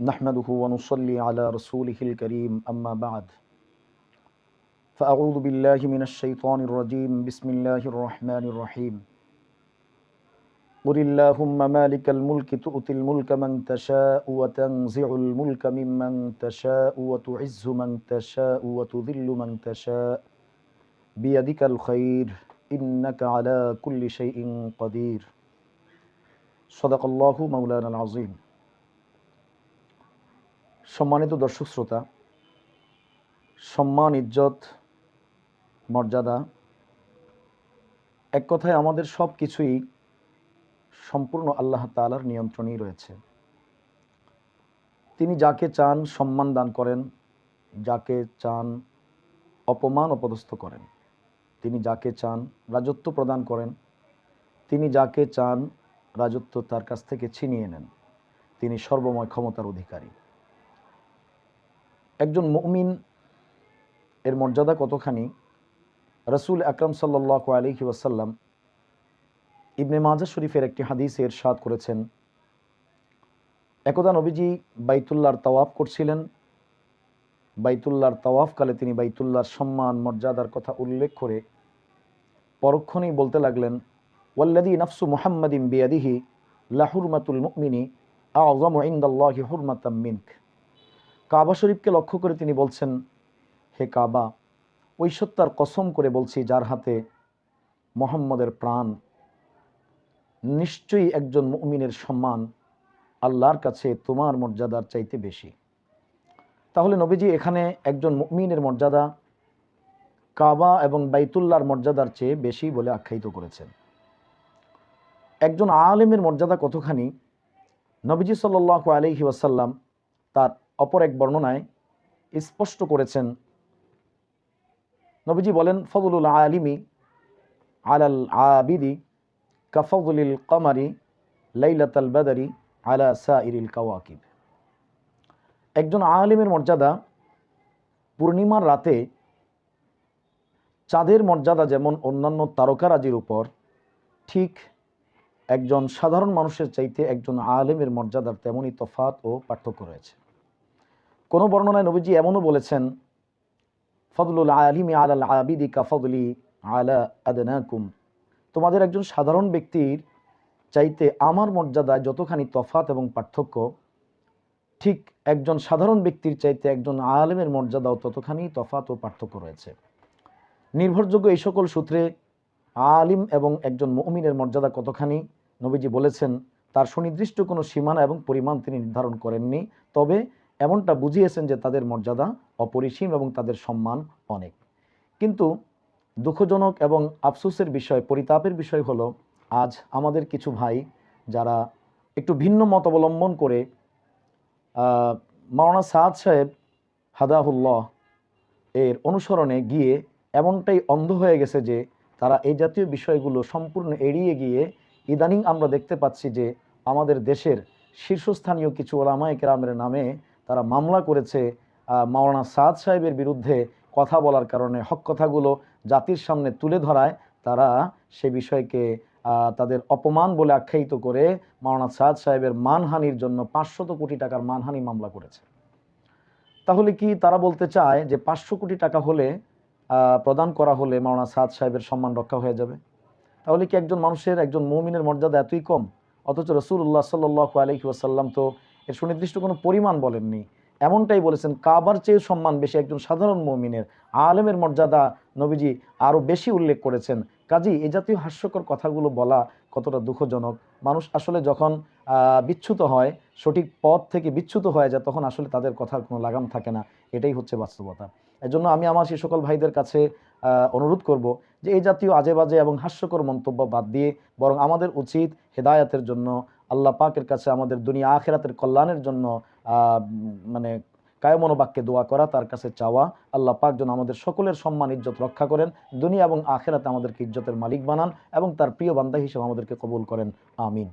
نحمده ونصلي على رسوله الكريم أما بعد. فأعوذ بالله من الشيطان الرجيم. بسم الله الرحمن الرحيم. قل اللهم مالك الملك تؤتي الملك من تشاء وتنزع الملك ممن تشاء وتعز من تشاء وتذل من تشاء. بيدك الخير إنك على كل شيء قدير. صدق الله مولانا العظيم. সম্মানিত দর্শক শ্রোতা, সম্মান, ইজ্জত, মর্যাদা, এক কথায় আমাদের সব কিছুই সম্পূর্ণ আল্লাহ তালার নিয়ন্ত্রণেই রয়েছে। তিনি যাকে চান সম্মান দান করেন, যাকে চান অপমান অপদস্থ করেন। তিনি যাকে চান রাজত্ব প্রদান করেন, তিনি যাকে চান রাজত্ব তার কাছ থেকে ছিনিয়ে নেন। তিনি সর্বময় ক্ষমতার অধিকারী। একজন মমিন এর মর্যাদা কতখানি? রসুল আকরম সাল্লাহ আলহি ওয়াসাল্লাম ইবনে মাজা শরীফের একটি হাদিসে এরশাদ করেছেন। একদা নবীজি বাইতুল্লাহর তাওয়াফ করছিলেন। বাইতুল্লাহর তাওয়াফকালে তিনি বাইতুল্লাহর সম্মান, মর্যাদার কথা উল্লেখ করে পরক্ষণেই বলতে লাগলেন ওয়াল্লাদি নফসু মুহাম্মদিন বিয়াদিহি লাহুরমাতুল মুমিনী আজম ইন্দাল্লাহি হুরমাতাম মিনক। কাবা শরীফকে লক্ষ্য করে তিনি বলছেন, হে কাবা, ওই সত্যার কসম করে বলছি যার হাতে মোহাম্মদের প্রাণ। নিশ্চয়ই একজন মুমিনের সম্মান আল্লাহর কাছে তোমার মর্যাদার চাইতে বেশি। তাহলে নবীজি এখানে একজন মুমিনের মর্যাদা কাবা এবং বাইতুল্লার মর্যাদার চেয়ে বেশি বলে আখ্যায়িত করেছেন। একজন আলেমের মর্যাদা কতখানি? নবীজি সাল্লাহ আলহি ওয়াসাল্লাম তার অপর এক বর্ণনায় স্পষ্ট করেছেন। নবীজি বলেন, ফজলুল আলিমি আলাল আবিদি কাফজুলিল কমারি লাইলাতাল বাদারি আলা সাইরিল কাওয়াকিব। একজন আলিমের মর্যাদা পূর্ণিমার রাতে চাঁদের মর্যাদা যেমন অন্যান্য তারকারাজির উপর, ঠিক একজন সাধারণ মানুষের চাইতে একজন আলেমের মর্যাদার তেমনই তফাত ও পার্থক্য রয়েছে। কোনো বর্ণনায় নবীজি এমনও বলেছেন, ফদলুল আলিমি আলাল আবিদি কাফদলি আলা আদনাকুম। তোমাদের একজন সাধারণ ব্যক্তির চাইতে আমার মর্যাদায় যতখানি তফাত এবং পার্থক্য, ঠিক একজন সাধারণ ব্যক্তির চাইতে একজন আলেমের মর্যাদাও ততখানি তফাত ও পার্থক্য রয়েছে। নির্ভরযোগ্য এই সকল সূত্রে আলিম এবং একজন মমিনের মর্যাদা কতখানি, নবীজি বলেছেন, তার সুনির্দিষ্ট কোনো সীমানা এবং পরিমাণ তিনি নির্ধারণ করেননি। তবে এমনটা বুঝিয়েছেন যে তাদের মর্যাদা অপরিসীম এবং তাদের সম্মান অনেক। কিন্তু দুঃখজনক এবং আফসোসের বিষয়, পরিতাপের বিষয় হলো, আজ আমাদের কিছু ভাই যারা একটু ভিন্ন মত অবলম্বন করে মাওলানা সাদ সাহেব হাদাহুল্লাহ এর অনুসরণে গিয়ে এমনটাই অন্ধ হয়ে গেছে যে তারা এই জাতীয় বিষয়গুলো সম্পূর্ণ এড়িয়ে গিয়ে ইদানিং আমরা দেখতে পাচ্ছি যে আমাদের দেশের শীর্ষস্থানীয় কিছু ওলামায় কেরামের নামে তারা মামলা করেছে মাওলানা সাদ সাহেবের বিরুদ্ধে কথা বলার কারণে। হক কথাগুলো জাতির সামনে তুলে ধরায়, তারা সে বিষয়কে তাদের অপমান বলে আখ্যায়িত করে মাওলানা সাদ সাহেবের মানহানির জন্য পাঁচশত কোটি টাকার মানহানি মামলা করেছে। তাহলে কি তারা বলতে চায় যে পাঁচশো কোটি টাকা হলে প্রদান করা হলে মাওলানা সাদ সাহেবের সম্মান রক্ষা হয়ে যাবে? তাহলে কি একজন মানুষের, একজন মৌমিনের মর্যাদা এতই কম? অথচ রসুল্লাহ সাল্লাহ আলহি তো এর সুনির্দিষ্ট কোনো পরিমাণ বলেননি। এমনটাই বলেছেন কাবার চেয়ে সম্মান বেশি একজন সাধারণ মৌমিনের। আলেমের মর্যাদা নবীজি আরও বেশি উল্লেখ করেছেন। কাজী, এ জাতীয় হাস্যকর কথাগুলো বলা কতটা দুঃখজনক। মানুষ আসলে যখন বিচ্ছুত হয়, সঠিক পথ থেকে বিচ্ছুত হয়ে যায়, তখন আসলে তাদের কথার কোনো লাগাম থাকে না। এটাই হচ্ছে বাস্তবতা। এজন্য আমি আমার সেই সকল ভাইদের কাছে অনুরোধ করব যে এই জাতীয় আজে বাজে এবং হাস্যকর মন্তব্য বাদ দিয়ে বরং আমাদের উচিত হেদায়াতের জন্য আল্লাহ পাকের কাছে আমাদের দুনিয়া আখেরাতের কল্যাণের জন্য মানে কায়মনোবাক্যে দোয়া করা, তার কাছে চাওয়া। আল্লাহ পাক যেন আমাদের সকলের সম্মান, ইজ্জত রক্ষা করেন। দুনিয়া এবং আখেরাতে আমাদেরকে ইজ্জতের মালিক বানান এবং তার প্রিয় বান্ধা হিসেবে আমাদেরকে কবুল করেন। আমিন।